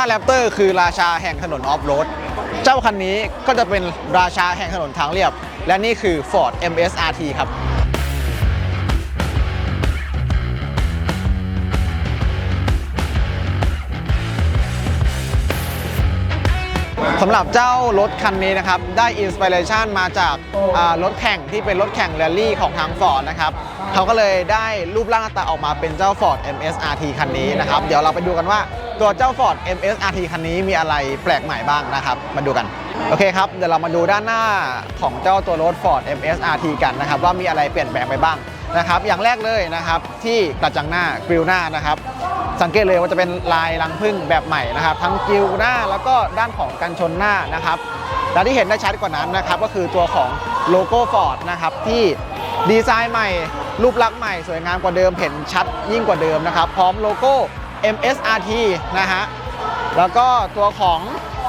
ถ้าแรปเตอร์คือราชาแห่งถนนออฟโรด เจ้าคันนี้ก็จะเป็นราชาแห่งถนนทางเรียบ และนี่คือ Ford MSRT ครับสำหรับเจ้ารถคันนี้นะครับ ได้อินสปิเรชันมาจากรถแข่งที่เป็นรถแข่งแรลลี่ของทาง Ford นะครับเขาก็เลยได้รูปร่างหน้าตาออกมาเป็นเจ้า Ford MSRT คันนี้นะครับ เดี๋ยวเราไปดูกันว่า ตัวเจ้า Ford MSRT คันนี้มีอะไรแปลกใหม่บ้างนะครับ มาดูกัน โอเคครับ เดี๋ยวเรามาดูด้านหน้าของเจ้าตัวรถ Ford MSRT กันนะครับ ว่ามีอะไรเปลี่ยนแปลงไปบ้างนะครับ อย่างแรกเลยนะครับที่กระจังหน้ากริลหน้านะครับ สังเกตเลยว่าจะเป็นลายรังผึ้งแบบใหม่นะครับ ทั้งกริลหน้าแล้วก็ด้านของกันชนหน้านะครับและที่เห็นได้ชัดกว่านั้นนะครับ ก็คือตัวของโลโก้ฟอร์ดนะครับที่ดีไซน์ใหม่ รูปลักษณ์ใหม่สวยงามกว่าเดิมเห็นชัดยิ่งกว่าเดิมนะครับ พร้อมโลโก้ MSRT นะฮะแล้วก็ตัวของ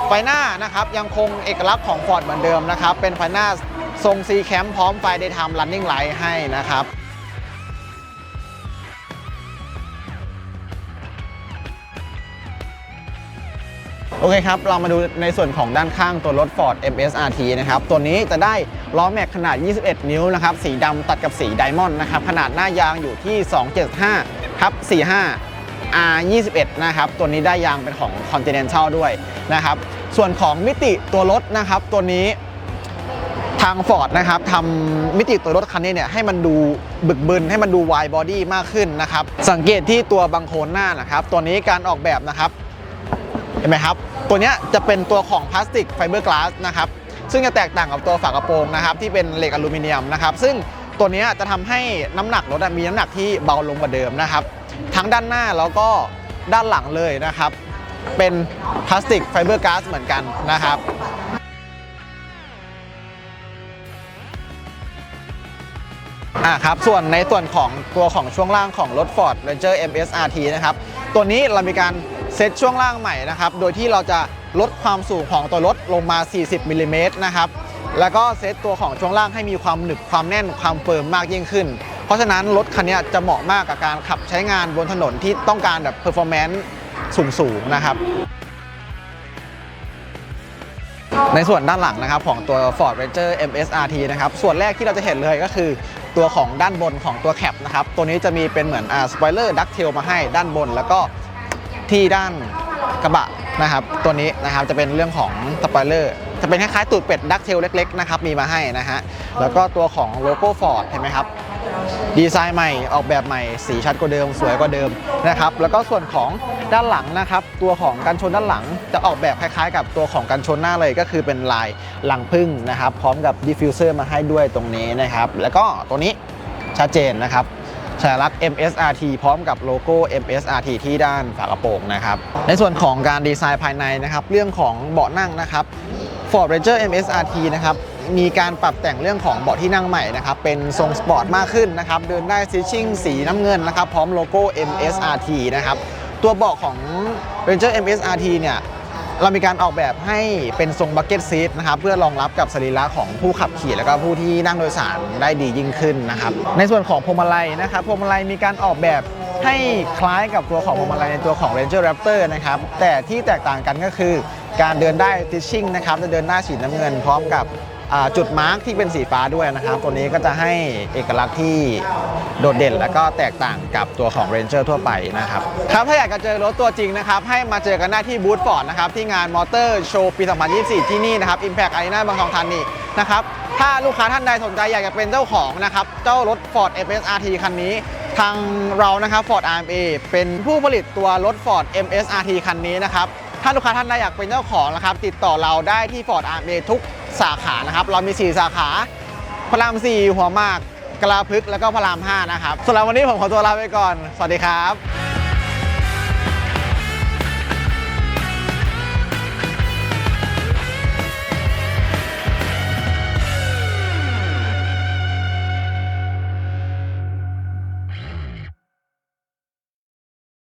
ไฟหน้านะครับยังคงเอกลักษณ์ของ Ford เหมือนเดิมนะครับ เป็นไฟหน้าทรง C Cam พร้อมไฟ Daytime Running Light ให้นะครับโอเคครับ เรามาดูในส่วนของด้านข้างตัวรถ Ford MSRT นะครับ ตัวนี้จะได้ล้อแม็กขนาด 21 นิ้วนะครับ สีดำตัดกับสีไดมอนด์นะครับ ขนาดหน้ายางอยู่ที่ 275ทับ45 R21 นะครับ ตัวนี้ได้ยางเป็นของ Continental ด้วยนะครับ ส่วนของมิติตัวรถนะครับ ตัวนี้ทาง Ford นะครับทำมิติตัวรถคันนี้เนี่ยให้มันดูบึกบึนให้มันดูวายบอดี้มากขึ้นนะครับ สังเกตที่ตัวบังโคนหน้านะครับ ตัวนี้การออกแบบนะครับเห็นไหมครับ ตัวนี้จะเป็นตัวของพลาสติกไฟเบอร์กลาสนะครับ ซึ่งจะแตกต่างกับตัวฝากระโปรงนะครับที่เป็นเหล็กอลูมิเนียมนะครับ ซึ่ง ตัวนี้จะทำให้น้ำหนักรถมีน้ำหนักที่เบาลงกว่าเดิมนะครับ ทั้งด้านหน้าแล้วก็ด้านหลังเลยนะครับ เป็นพลาสติกไฟเบอร์กลาสเหมือนกันนะครับอ่าครับส่วนในส่วนของตัวของช่วงล่างของรถ Ford Ranger MSRT นะครับ ตัวนี้เรามีการเซตช่วงล่างใหม่นะครับ โดยที่เราจะลดความสูงของตัวรถลงมา 40มิลลิเมตรนะครับ แล้วก็เซตตัวของช่วงล่างให้มีความหนึบความแน่นความเฟิร์มมากยิ่งขึ้น เพราะฉะนั้นรถคันนี้จะเหมาะมากกับการขับใช้งานบนถนนที่ต้องการแบบ performance สูงๆนะครับในส่วนด้านหลังนะครับของตัว Ford Ranger MSRT นะครับส่วนแรกที่เราจะเห็นเลยก็คือ ตัวของด้านบนของตัวแคปนะครับตัวนี้จะมีเป็นเหมือนอ่าสปอยเลอร์ดักเทลมาให้ด้านบน แล้วก็ที่ด้านกระบะ นะครับตัวนี้นะครับจะเป็นเรื่องของสปอยเลอร์จะเป็นคล้ายๆตูดเป็ดดักเทลเล็กๆนะครับมีมาให้นะฮะแล้วก็ตัวของโลโก้ Ford เห็นไหมครับดีไซน์ใหม่ออกแบบใหม่สีชัดกว่าเดิม สวยกว่าเดิมนะครับแล้วก็ส่วนของด้านหลังนะครับ ตัวของกันชนด้านหลังจะออกแบบคล้ายๆ กับตัวของกันชนหน้าเลยก็คือเป็นลายหลังพึ่งนะครับ พร้อมกับดิฟฟิวเซอร์มาให้ด้วยตรงนี้นะครับ แล้วก็ตัวนี้ชัดเจนนะครับ สัญลักษณ์ MSRT พร้อมกับโลโก้ MSRT ที่ด้านฝากระโปรงนะครับ ในส่วนของการดีไซน์ภายในนะครับ เรื่องของเบาะนั่งนะครับ Ford Ranger MSRT นะครับมีการปรับแต่งเรื่องของเบาะที่นั่งใหม่นะครับ เป็นทรงสปอร์ตมากขึ้นนะครับ เดินได้ซิชชิ่งสีน้ำเงินนะครับ พร้อมโลโก้ MSRT นะครับ ตัวเบาะของ Ranger MSRT เนี่ย เรามีการออกแบบให้เป็นทรงบักเก็ตซีทนะครับเพื่อรองรับกับสรีระของผู้ขับขี่ แล้วก็ผู้ที่นั่งโดยสารได้ดียิ่งขึ้นนะครับในส่วนของพวงมาลัยนะครับพวงมาลัยมีการออกแบบให้คล้ายกับตัวของพวงมาลัยในตัวของ Ranger Raptor นะครับแต่ที่แตกต่างกันก็คือ การเดินได้ติชชิ่งนะครับจะเดินหน้าสีน้ำเงินพร้อมกับ จุดมาร์กที่เป็นสีฟ้าด้วยนะครับ ตัวนี้ก็จะให้เอกลักษณ์ที่โดดเด่น และก็แตกต่างกับตัวของ Ranger ทั่วไปนะครับ ครับถ้าอยากจะเจอรถตัวจริงนะครับ ให้มาเจอกันได้ที่บูธฟอร์ดนะครับ ที่งานมอเตอร์โชว์ปี 2024 ที่นี่นะครับ Impact Arena บางทองธานีนะครับถ้าลูกค้าท่านใดสนใจอยากจะเป็นเจ้าของนะครับ เจ้ารถ Ford FSRT คันนี้ ทางเรานะครับ Ford RMA เป็นผู้ผลิตตัวรถ Ford MSRT คันนี้นะครับ ถ้าลูกค้าท่านใดอยากเป็นเจ้าของนะครับ ติดต่อเราได้ที่ Ford RMA ทุก สาขานะครับ เรามี 4 สาขา พระราม 4 หัวมากกลาพึกแล้วก็พระราม 5 นะครับสำหรับวันนี้ผมขอตัวลาไปก่อน สวัสดีครับ